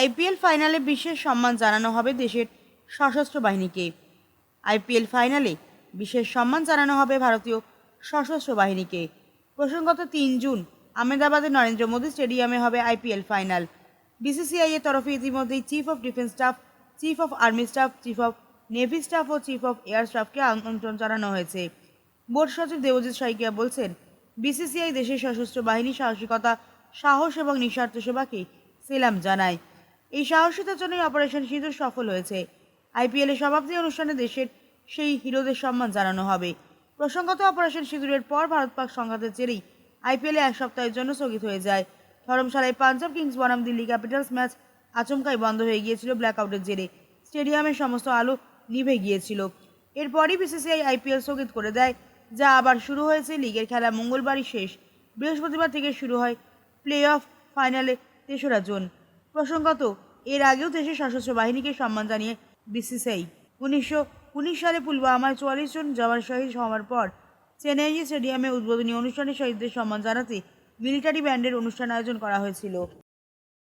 IPL ফাইনালে বিশেষ সম্মান জানানো হবে দেশের সশস্ত্র বাহিনীকে। আইপিএল ফাইনালে বিশেষ সম্মান জানানো হবে ভারতীয় সশস্ত্র বাহিনীকে। প্রসঙ্গত তিন জুন আহমেদাবাদের নরেন্দ্র মোদী স্টেডিয়ামে হবে আইপিএল ফাইনাল। বিসিসিআই এর তরফে ইতিমধ্যেই chief of defence staff chief of army staff chief of navy staff O chief of air স্টাফকে আমন্ত্রণ জানানো হয়েছে। বোর্ড সচিব দেবজিৎ সাইকিয়া বলছেন, বিসিসিআই দেশের সশস্ত্র বাহিনী সাহসিকতা, সাহস এবং নিঃস্বার্থ সেবাকে সেলাম জানায়। এই সাহসিতার জন্যই অপারেশন সিঁদুর সফল হয়েছে। আইপিএলের সমাপ্তি অনুষ্ঠানে দেশের সেই হিরোদের সম্মান জানানো হবে। প্রসঙ্গত অপারেশন সিঁদুরের পর ভারত পাক সংঘাতের জেরেই আইপিএলে এক সপ্তাহের জন্য স্থগিত হয়ে যায়। ধরমশালায় পাঞ্জাব কিংস বনাম দিল্লি ক্যাপিটালস ম্যাচ আচমকাই বন্ধ হয়ে গিয়েছিল ব্ল্যাকআউটের জেরে। স্টেডিয়ামের সমস্ত আলো নিভে গিয়েছিল। এরপরই বিসিসিআই আইপিএল স্থগিত করে দেয়, যা আবার শুরু হয়েছে লিগের খেলা মঙ্গলবারই শেষ। বৃহস্পতিবার থেকে শুরু হয় প্লে অফ ফাইনালে তেসরা জুন। প্রসঙ্গত, এর আগেও দেশের সশস্ত্র বাহিনীকে সম্মান জানিয়ে বিসিসিআই উনিশশো উনিশ সালে পুলওয়ামায় চুয়াল্লিশ জন জওয়ান শহীদ হওয়ার পর চেন্নাই স্টেডিয়ামে উদ্বোধনী অনুষ্ঠানে শহীদদের সম্মান জানাতে মিলিটারি ব্যান্ডের অনুষ্ঠান আয়োজন করা হয়েছিল।